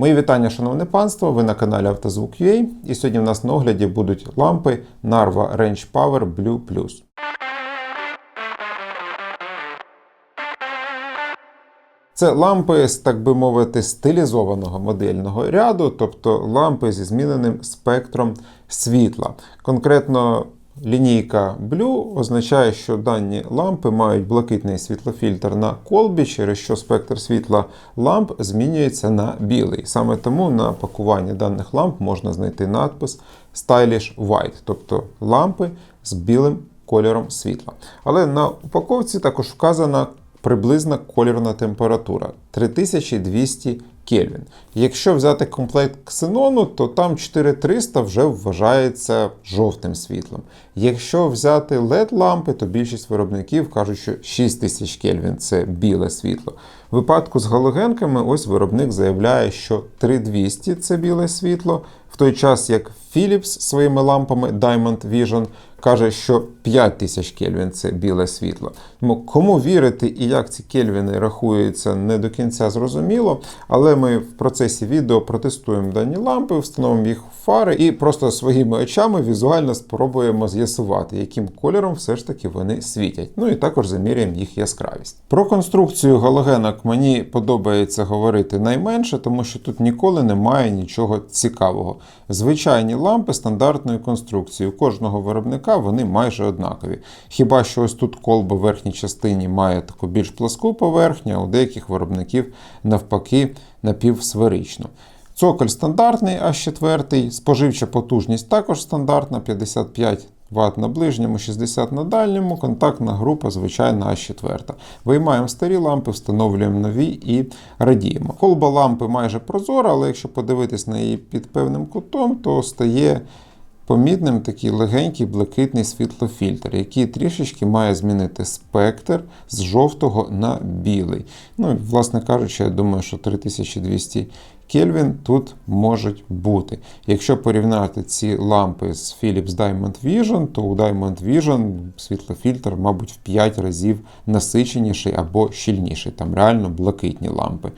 Мої вітання, шановне панство. Ви на каналі Автозвук.ua і сьогодні в нас на огляді будуть лампи Narva Range Power Blue. Це лампи з, так би мовити, стилізованого модельного ряду, тобто лампи зі зміненим спектром світла. Конкретно лінійка Blue означає, що дані лампи мають блакитний світлофільтр на колбі, через що спектр світла ламп змінюється на білий. Саме тому на пакуванні даних ламп можна знайти надпис Stylish White, тобто лампи з білим кольором світла. Але на упаковці також вказана приблизна кольорна температура 3200 Кельвін. Якщо взяти комплект ксенону, то там 4300 вже вважається жовтим світлом. Якщо взяти LED-лампи, то більшість виробників кажуть, що 6000 Кельвін це біле світло. В випадку з галогенками, ось виробник заявляє, що 3200 це біле світло, в той час як Philips своїми лампами Diamond Vision каже, що 5000 Кельвін це біле світло. Тому кому вірити і як ці кельвіни рахуються, не до кінця зрозуміло. Але ми в процесі відео протестуємо дані лампи, встановимо їх в фари і просто своїми очами візуально спробуємо з'ясувати, яким кольором все ж таки вони світять. Ну і також заміряємо їх яскравість. Про конструкцію галогенок мені подобається говорити найменше, тому що тут ніколи немає нічого цікавого. Звичайні лампи стандартної конструкції. У кожного виробника вони майже однакові. Хіба що ось тут колба в верхній частині має таку більш пласку поверхню, а у деяких виробників навпаки напівсферичну. Цоколь стандартний А4, споживча потужність також стандартна 55 Вт на ближньому, 60 на дальньому, контактна група, звичайна А4. Виймаємо старі лампи, встановлюємо нові і радіємо. Колба лампи майже прозора, але якщо подивитись на її під певним кутом, то стає помітним такий легенький блакитний світлофільтр, який трішечки має змінити спектр з жовтого на білий. Ну, власне кажучи, я думаю, що 3200 Кельвін тут можуть бути. Якщо порівняти ці лампи з Philips Diamond Vision, то у Diamond Vision світлофільтр, мабуть, в 5 разів насиченіший або щільніший. Там реально блакитні лампи.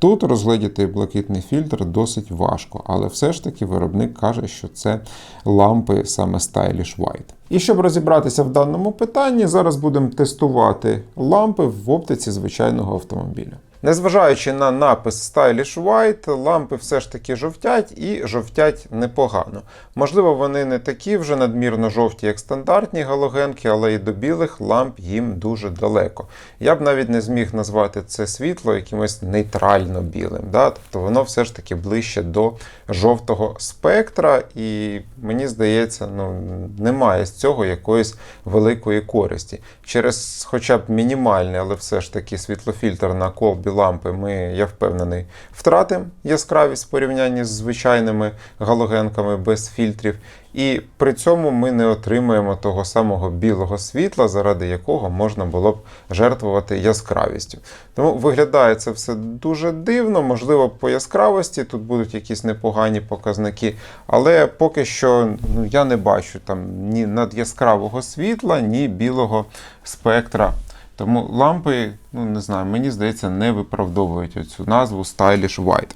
Тут розгледіти блакитний фільтр досить важко, але все ж таки виробник каже, що це лампи саме Stylish White. І щоб розібратися в даному питанні, зараз будемо тестувати лампи в оптиці звичайного автомобіля. Незважаючи на напис Stylish White, лампи все ж таки жовтять і жовтять непогано. Можливо, вони не такі вже надмірно жовті, як стандартні галогенки, але і до білих ламп їм дуже далеко. Я б навіть не зміг назвати це світло якимось нейтрально білим. Да? Тобто воно все ж таки ближче до жовтого спектра, і мені здається, ну, немає з цього якоїсь великої користі. Через хоча б мінімальний, але все ж таки світлофільтр на колбі лампи ми, я впевнений, втратимо яскравість в порівнянні з звичайними галогенками без фільтрів. І при цьому ми не отримуємо того самого білого світла, заради якого можна було б жертвувати яскравістю. Тому виглядає це все дуже дивно, можливо, по яскравості тут будуть якісь непогані показники, але поки що ну, я не бачу там ні надяскравого світла, ні білого спектра. Тому лампи, ну не знаю, мені здається, не виправдовують оцю назву Stylish White.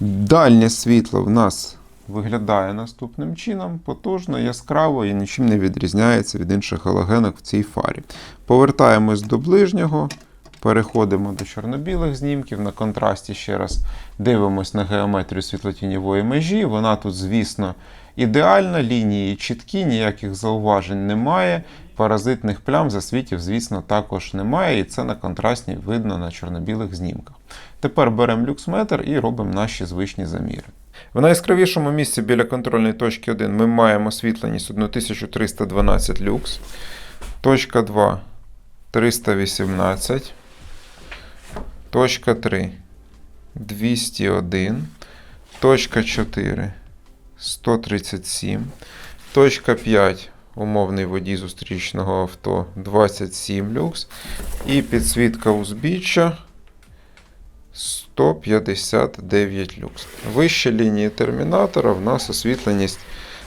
Дальнє світло в нас виглядає наступним чином: потужно, яскраво і нічим не відрізняється від інших галогенок в цій фарі. Повертаємось до ближнього. Переходимо до чорно-білих знімків. На контрасті ще раз дивимось на геометрію світлотіньової межі. Вона тут, звісно, ідеальна, лінії чіткі, ніяких зауважень немає. Паразитних плям засвітів, звісно, також немає, і це на контрастні видно на чорно-білих знімках. Тепер беремо люксметр і робимо наші звичні заміри. В найяскравішому місці біля контрольної точки 1 ми маємо освітленість 1312 люкс. Точка 2 318. Точка 3 201. Точка 4 137. Точка 5 умовний водій зустрічного авто 27 люкс. І підсвітка узбіччя 159 люкс. Вище лінії термінатора в нас освітленість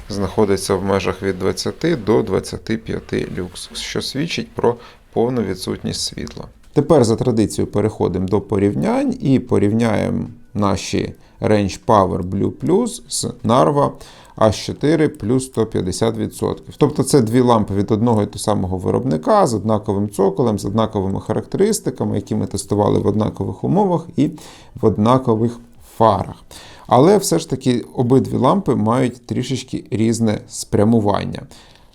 знаходиться в межах від 20 до 25 люкс, що свідчить про повну відсутність світла. Тепер за традицією переходимо до порівнянь і порівняємо наші Range Power Blue з Narva H4 плюс 150%. Тобто це дві лампи від одного і того самого виробника з однаковим цоколем, з однаковими характеристиками, які ми тестували в однакових умовах і в однакових фарах. Але все ж таки обидві лампи мають трішечки різне спрямування.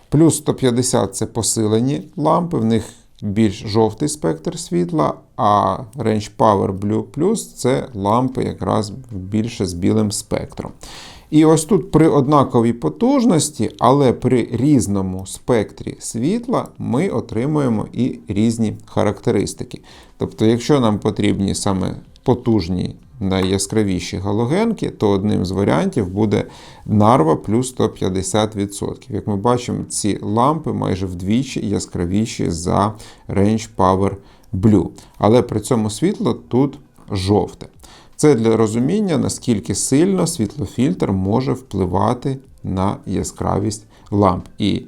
Плюс 150 це посилені лампи, в них більш жовтий спектр світла, а Range Power Blue Plus це лампи якраз більше з білим спектром. І ось тут при однаковій потужності, але при різному спектрі світла ми отримуємо і різні характеристики. Тобто, якщо нам потрібні саме потужні найяскравіші галогенки, то одним з варіантів буде Narva плюс 150%. Як ми бачимо, ці лампи майже вдвічі яскравіші за Range Power Blue. Але при цьому світло тут жовте. Це для розуміння, наскільки сильно світлофільтр може впливати на яскравість ламп. І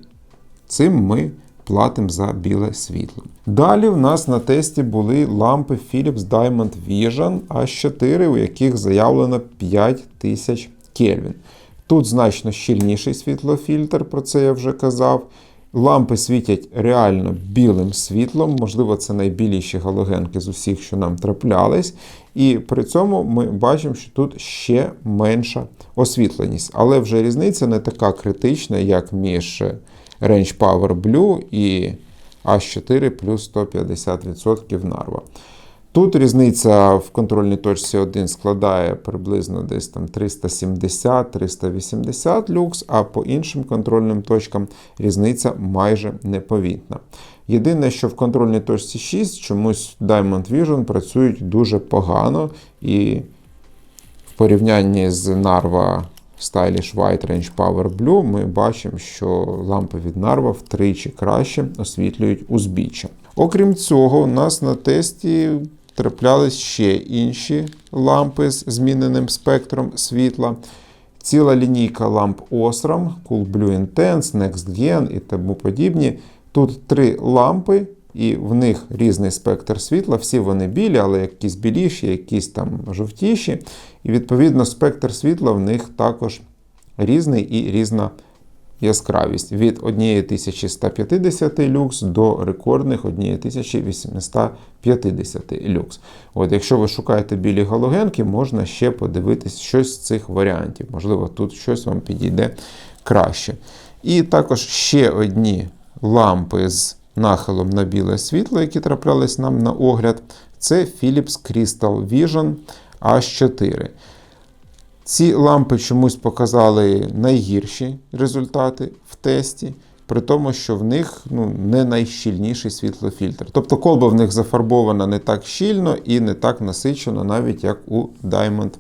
цим ми платимо за біле світло. Далі в нас на тесті були лампи Philips Diamond Vision H4, у яких заявлено 5000 Кельвін. Тут значно щільніший світлофільтр, про це я вже казав. Лампи світять реально білим світлом, можливо, це найбіліші галогенки з усіх, що нам траплялись. І при цьому ми бачимо, що тут ще менша освітленість. Але вже різниця не така критична, як між Range Power Blue і H4 плюс 150% Narva. Тут різниця в контрольній точці 1 складає приблизно десь там 370-380 люкс, а по іншим контрольним точкам різниця майже непомітна. Єдине, що в контрольній точці 6 чомусь Diamond Vision працюють дуже погано, і в порівнянні з Narva Stylish White Range Power Blue ми бачимо, що лампи від Narva втричі краще освітлюють узбіччя. Окрім цього, у нас на тесті траплялись ще інші лампи з зміненим спектром світла. Ціла лінійка ламп Osram, Cool Blue Intense, Next Gen і тому подібні. Тут три лампи, і в них різний спектр світла. Всі вони білі, але якісь біліші, якісь там жовтіші. І відповідно спектр світла в них також різний і різна яскравість від 1150 люкс до рекордних 1850 люкс. От Якщо ви шукаєте білі галогенки, можна ще подивитись щось з цих варіантів. Можливо, тут щось вам підійде краще. І також ще одні лампи з нахилом на біле світло, які траплялись нам на огляд, це Philips Crystal Vision H4. Ці лампи чомусь показали найгірші результати в тесті, при тому, що в них ну, не найщільніший світлофільтр. Тобто колба в них зафарбована не так щільно і не так насичено, навіть як у Diamond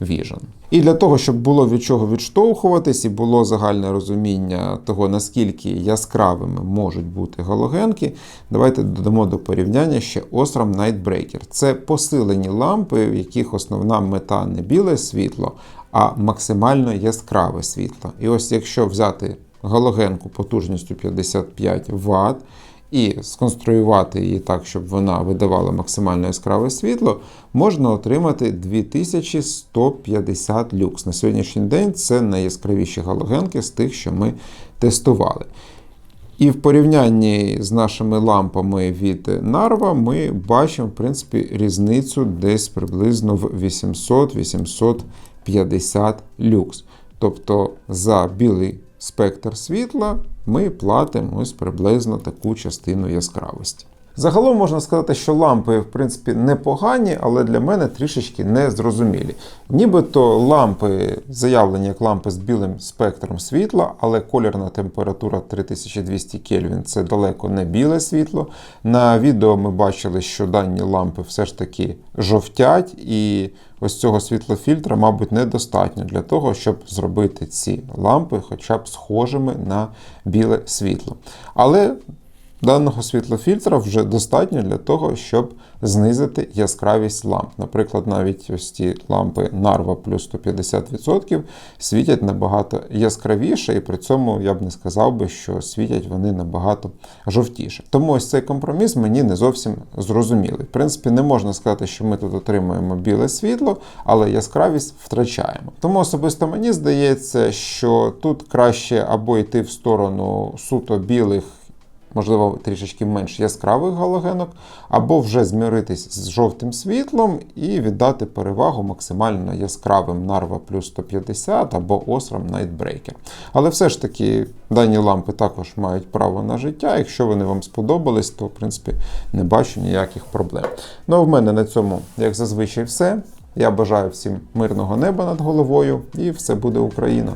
Vision. І для того, щоб було від чого відштовхуватись і було загальне розуміння того, наскільки яскравими можуть бути галогенки, давайте додамо до порівняння ще Osram Nightbreaker. Це посилені лампи, в яких основна мета не біле світло, а максимально яскраве світло. І ось якщо взяти галогенку потужністю 55 Вт, і сконструювати її так, щоб вона видавала максимально яскраве світло, можна отримати 2150 люкс. На сьогоднішній день це найяскравіші галогенки з тих, що ми тестували. І в порівнянні з нашими лампами від Narva ми бачимо, в принципі, різницю десь приблизно в 800-850 люкс. Тобто за білий спектр світла ми платимо ось приблизно таку частину яскравості. Загалом можна сказати, що лампи, в принципі, непогані, але для мене трішечки незрозумілі. Нібито лампи заявлені як лампи з білим спектром світла, але колірна температура 3200 Кельвін це далеко не біле світло. На відео ми бачили, що дані лампи все ж таки жовтять, і ось цього світлофільтра, мабуть, недостатньо для того, щоб зробити ці лампи хоча б схожими на біле світло. Але даного світлофільтра вже достатньо для того, щоб знизити яскравість ламп. Наприклад, навіть ось ці лампи Narva плюс 150% світять набагато яскравіше, і при цьому я б не сказав би, що світять вони набагато жовтіше. Тому ось цей компроміс мені не зовсім зрозумілий. В принципі, не можна сказати, що ми тут отримуємо біле світло, але яскравість втрачаємо. Тому особисто мені здається, що тут краще або йти в сторону суто білих можливо, трішечки менш яскравих галогенок, або вже зміритись з жовтим світлом і віддати перевагу максимально яскравим Narva плюс 150 або Osram Nightbreaker. Але все ж таки дані лампи також мають право на життя. Якщо вони вам сподобались, то в принципі не бачу ніяких проблем. Ну а в мене на цьому, як зазвичай, все. Я бажаю всім мирного неба над головою, і все буде Україна!